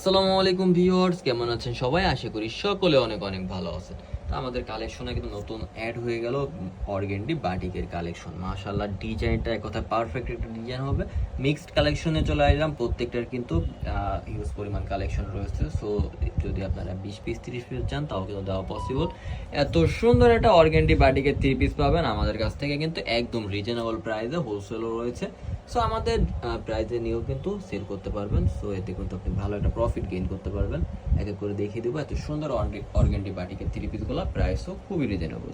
আসসালামু আলাইকুম ভিউয়ার্স, কেমন আছেন সবাই? আশা করি সকলে অনেক অনেক ভালো আছেন। আমাদের কালেকশনে কিন্তু নতুন অ্যাড হয়ে গেল অর্গেন্ডি বাটিকের কালেকশন মাশাআল্লাহ ডিজাইনটা পারফেক্ট একটা ডিজাইন হবে। মিক্সড কালেকশনে চলে আসলাম। প্রত্যেকটার কিন্তু হিউজ পরিমাণ কালেকশন রয়েছে। সো যদি আপনারা বিশ পিস তিরিশ পিস চান, তাও কিন্তু দেওয়া পসিবল এত সুন্দর একটা অর্গেন্ডি বাটিকের থ্রি পিস পাবেন। আমাদের কাছ থেকে কিন্তু একদম রিজনেবল প্রাইসে হোলসেলও রয়েছে। সো আমাদের প্রাইজে নিয়েও কিন্তু সেল করতে পারবেন। সো এতে কিন্তু আপনি ভালো একটা প্রফিট গেইন করতে পারবেন। এক এক করে দেখিয়ে দেবো, এত সুন্দর অর্গেন্ডি বাটিকের থ্রি পিসগুলো প্রাইসও খুবই রিজনেবল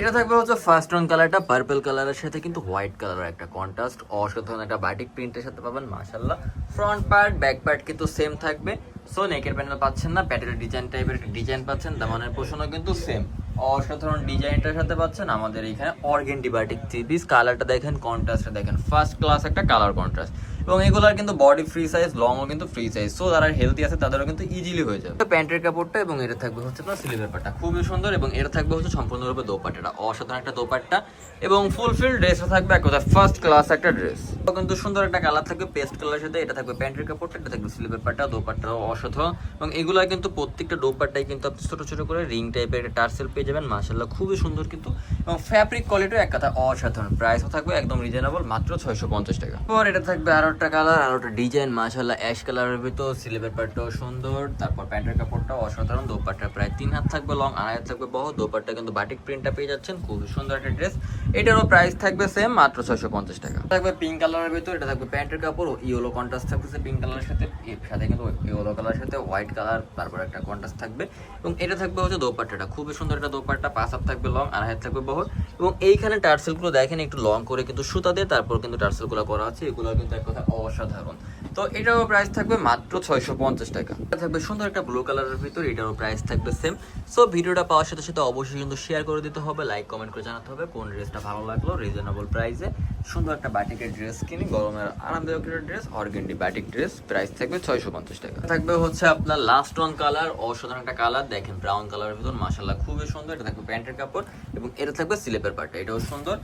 এটা থাকবে হচ্ছে ফার্স্ট রং কালারটা পার্পল কালারের সাথে কিন্তু হোয়াইট কালারের একটা কন্ট্রাস্ট অসাধারণ একটা বাটিক প্রিন্টের সাথে পাবেন মাশাল্লাহ ফ্রন্ট পার্ট ব্যাক পার্ট কিন্তু সেম থাকবে। সো নেকের প্যানেল পাচ্ছেন না প্যাটের ডিজাইন টাইপের ডিজাইন পাচ্ছেন, দামানের পোষণও কিন্তু সেম অসাধারণ ডিজাইনটার সাথে পাচ্ছেন আমাদের এখানে অর্গেন ডিবাটিক থ্রি পিস। কালারটা দেখেন কন্ট্রাস্টটা দেখেন। ফার্স্ট ক্লাস একটা কালার কন্ট্রাস্ট এবং এগুলার কিন্তু বডি ফ্রি সাইজ লংও কিন্তু ফ্রি সাইজ সো যারা হেলদি আছে তাদেরও কিন্তু ইজিলি হয়ে যাবে। প্যান্টের কাপড়টা এবং এটা থাকবে হচ্ছে আপনার স্লিভের পাটটা খুবই সুন্দর এবং এটা থাকবে হচ্ছে সম্পূর্ণরূপে দোপাট্টাটা অসাধারণ একটা দোপাট্টা। এবং ফুলফিল ড্রেসও থাকবে এক কথা ফার্স্ট ক্লাস একটা ড্রেস কিন্তু সুন্দর একটা কালার থাকবে পেস্ট কালারের সাথে এটা থাকবে প্যান্টের কাপড়টা এটা থাকবে স্লিভের পাটটা দোপাট্টাও অসাধারণ। এবং এগুলা কিন্তু প্রত্যেকটা দোপাট্টাই কিন্তু আপনি ছোট ছোট করে রিং টাইপের একটা টার্সেল পেয়ে যাবেন মাশাল্লাহ খুবই সুন্দর কিন্তু। এবং ফ্যাব্রিক কোয়ালিটিও এক কথা অসাধারণ। প্রাইসও থাকবে একদম রিজনেবল মাত্র ছয়শো পঞ্চাশ টাকা। পর এটা থাকবে আরও একটা কালার আরও একটা ডিজাইন মাশাল্লাহ অ্যাশ কালারের ভিতর সিলেবের পাটটাও সুন্দর, তারপর প্যান্টের কাপড়টাও অসাধারণ, দোপাট্টা প্রায় তিন হাত থাকবে লং আড়াই হাত থাকবে বহ দোপাট্টা কিন্তু বাটিক প্রিন্টটা পেয়ে যাচ্ছেন খুবই সুন্দর একটা ড্রেস এটারও প্রাইস থাকবে সেম মাত্র ছয়শো পঞ্চাশ টাকা। থাকবে পিঙ্ক কালারের ভিতর, এটা থাকবে প্যান্টের কাপড় ইয়েলো কন্ট্রাস্ট থাকতেছে পিঙ্ক কালারের সাথে, এর সাথে কিন্তু ইয়েলো কালারের সাথে হোয়াইট কালার তারপর একটা কন্ট্রাস্ট থাকবে। এবং এটা থাকবে হচ্ছে দোপাট্টাটা, খুবই সুন্দর একটা দোপাট্টা, পাঁচ হাত থাকবে লং আড়াই হাত থাকবে বহর এবং এইখানে টার্সেলগুলো দেখেন, একটু লং করে কিন্তু সুতা দিয়ে তারপর কিন্তু টার্সেলগুলো করা আছে, এগুলো কিন্তু এক কথা অসাধারণ। তো এটারও প্রাইস থাকবে মাত্র ছয়শো পঞ্চাশ টাকা। এটা থাকবে সুন্দর একটা ব্লু কালারের ভিতর, এটারও প্রাইস থাকবে সেম সো ভিডিওটা পাওয়ার সাথে সাথে অবশ্যই কিন্তু শেয়ার করে দিতে হবে লাইক কমেন্ট করে জানাতে হবে, কোন ড্রেসটা ভালো লাগল রিজনেবল প্রাইসে সুন্দর একটা বাটিকের ড্রেস কিনি, গরমের আরামদায়ক dress organdie batik dress price থাকবে ছয়শো পঞ্চাশ টাকা। থাকবে হচ্ছে আপনার লাস্ট ওয়ান কালার অসাধারণ একটা কালার দেখেন ব্রাউন কালারের ভিতর মাসাল্লাহ খুবই সুন্দর, এটা থাকবে প্যান্টের কাপড়, এবং এটা থাকবে স্লিপের পার্টটা এটাও সুন্দর।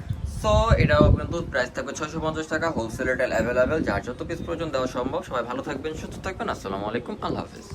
সো এটাও কিন্তু প্রাইস থাকবে ছয়শো পঞ্চাশ টাকা হোলসেল রিটেল অ্যাভেলেবেল যার যত পিস পর্যন্ত দেওয়া সম্ভব। সবাই ভালো থাকবেন, সুস্থ থাকবেন। আসসালামু আলাইকুম, আল্লাহ হাফিজ।